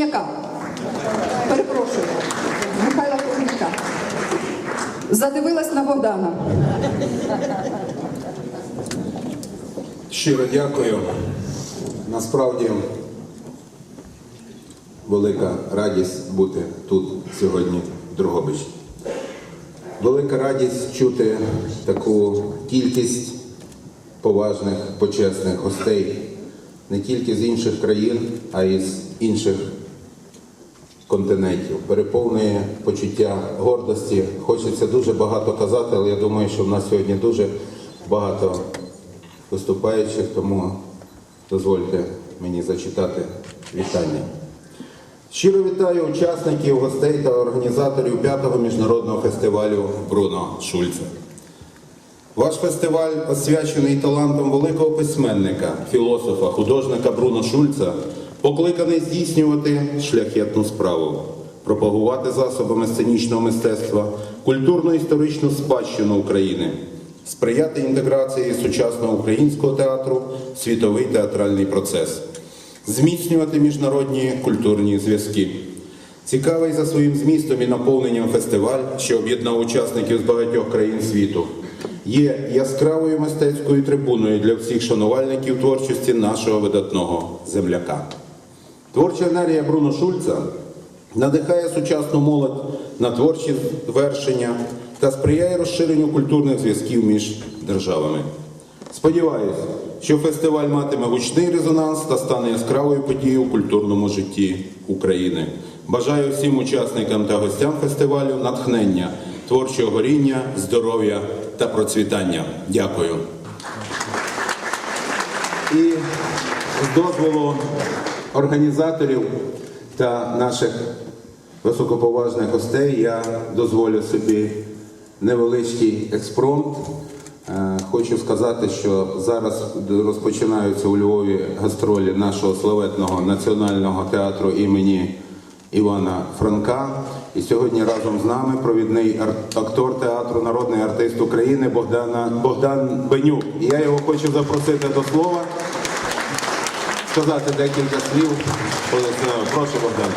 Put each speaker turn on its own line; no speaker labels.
Яка? Перепрошую. Михайла Кузьміка. Задивилась на Богдана.
Щиро дякую. Насправді велика радість бути тут сьогодні в Дрогобичі. Велика радість чути таку кількість поважних, почесних гостей не тільки з інших країн, а й з інших континентів. Переповнює почуття гордості. Хочеться дуже багато казати, але я думаю, що в нас сьогодні дуже багато виступаючих, тому дозвольте мені зачитати вітання. Щиро вітаю учасників, гостей та організаторів п'ятого міжнародного фестивалю Бруно Шульца. Ваш фестиваль, освячений талантом великого письменника, філософа, художника Бруно Шульца, покликаний здійснювати шляхетну справу, пропагувати засобами сценічного мистецтва культурно-історичну спадщину України, сприяти інтеграції сучасного українського театру в світовий театральний процес, зміцнювати міжнародні культурні зв'язки. Цікавий за своїм змістом і наповненням фестиваль, що об'єднав учасників з багатьох країн світу, є яскравою мистецькою трибуною для всіх шанувальників творчості нашого видатного земляка. Творча енергія Бруно Шульца надихає сучасну молодь на творчі звершення та сприяє розширенню культурних зв'язків між державами. Сподіваюся, що фестиваль матиме гучний резонанс та стане яскравою подією у культурному житті України. Бажаю всім учасникам та гостям фестивалю натхнення, творчого горіння, здоров'я та процвітання. Дякую. І з дозволу організаторів та наших високоповажних гостей я дозволю собі невеличкий експромт. Е, Хочу сказати, що зараз розпочинаються у Львові гастролі нашого славетного національного театру імені Івана Франка. І сьогодні разом з нами провідний актор театру, народний артист України Богдана, Богдан Бенюк. І я його хочу запросити до слова, сказати декілька слів. Прошу, Богдан.